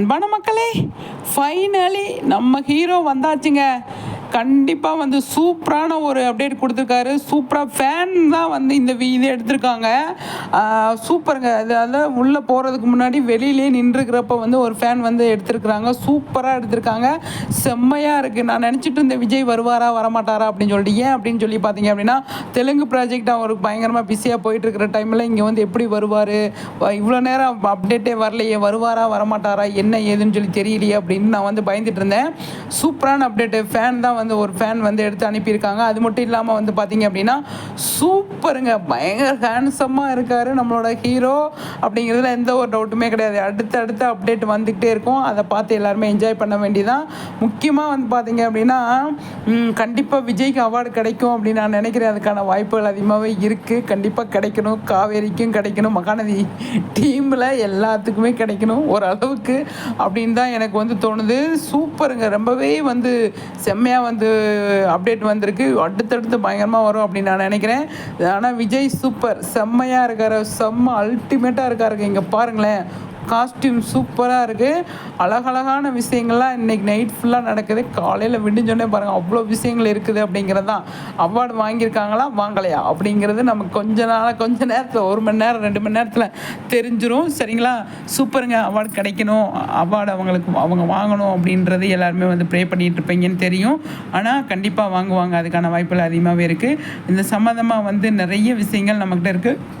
அன்பான மக்களே ஃபைனலி நம்ம ஹீரோ வந்தாச்சுங்க. கண்டிப்பாக வந்து சூப்பரான ஒரு அப்டேட் கொடுத்துருக்காரு. சூப்பராக ஃபேன் தான் வந்து இந்த வி- இது எடுத்திருக்காங்க. சூப்பருங்க. அதாவது உள்ளே போகிறதுக்கு முன்னாடி வெளியிலே நின்றுக்கிறப்ப வந்து ஒரு ஃபேன் வந்து எடுத்திருக்கிறாங்க. சூப்பராக எடுத்திருக்காங்க. செம்மையாக இருக்குது நான் நினச்சிட்டு இருந்த விஜய் வருவாரா வரமாட்டாரா அப்படின்னு சொல்லிட்டு. ஏன் அப்படின்னு சொல்லி பார்த்தீங்க அப்படின்னா தெலுங்கு ப்ராஜெக்ட் அவருக்கு பயங்கரமாக பிஸியாக போயிட்டு இருக்கிற டைமில் இங்கே வந்து எப்படி வருவார்? இவ்வளோ நேரம் அப்டேட்டே வரலையே. வருவாரா வரமாட்டாரா? என்ன ஏதுன்னு சொல்லி தெரியலையே அப்படின்னு நான் வந்து பயந்துட்டு இருந்தேன். சூப்பரான அப்டேட்டு ஃபேன் தான் வந்து ஒரு ஃபேன் வந்து எடுத்து அனுப்பியிருக்காங்க. அது மட்டும் இல்லாமல் வந்து பார்த்தீங்க அப்படின்னா சூப்பருங்க. பயங்கர ஹேண்ட்ஸமாக இருக்கார் நம்மளோட ஹீரோ அப்படிங்கிறதுல எந்த ஒரு டவுட்டுமே கிடையாது. அடுத்த அடுத்த அப்டேட் வந்துக்கிட்டே இருக்கும். அதை பார்த்து எல்லாருமே என்ஜாய் பண்ண வேண்டியதான் முக்கியமாக வந்து பார்த்தீங்க அப்படின்னா கண்டிப்பாக விஜய்க்கு அவார்டு கிடைக்கும் அப்படின்னு நான் நினைக்கிறேன். அதுக்கான வாய்ப்புகள் அதிகமாகவே இருக்குது கண்டிப்பாக கிடைக்கணும். காவேரிக்கும் கிடைக்கணும். மகாநதி டீமில் எல்லாத்துக்குமே கிடைக்கணும். ஓரளவுக்கு அப்படின்னு தான் எனக்கு வந்து தோணுது. சூப்பருங்க. ரொம்பவே வந்து செம்மையாக வந்து அப்டேட் வந்திருக்கு. அடுத்தடுத்து பயங்கரமாக வரும் அப்படின்னு நான் நினைக்கிறேன். ஆனால் விஜய் சூப்பர் செம்மையாக இருக்கார். செம்ம அல்டிமேட்டாக இருக்காருங்க. இங்கே பாருங்களேன். காஸ்டியூம் சூப்பராக இருக்குது அழகழகான விஷயங்கள்லாம் இன்றைக்கி நைட் ஃபுல்லாக நடக்குது. காலையில் விடிஞ்சோடனே பாருங்கள் அவ்வளோ விஷயங்கள் இருக்குது அப்படிங்கிறது தான் அவார்டு வாங்கியிருக்காங்களா? வாங்கலையா? அப்படிங்கிறது நமக்கு கொஞ்ச நாள் கொஞ்ச நேரத்தில் ஒரு மணி நேரம் ரெண்டு மணி நேரத்தில் தெரிஞ்சிடும் சரிங்களா? சூப்பருங்க அவார்டு கிடைக்கணும். அவார்டு அவங்களுக்கு அவங்க வாங்கணும் அப்படின்றது எல்லாருமே வந்து ப்ரே பண்ணிகிட்டு இருப்பீங்கன்னு தெரியும். ஆனால் கண்டிப்பாக வாங்குவாங்க. அதுக்கான வாய்ப்புகள் அதிகமாகவே இருக்குது இந்த சம்மந்தமாக வந்து நிறைய விஷயங்கள் நம்மக்கிட்ட இருக்குது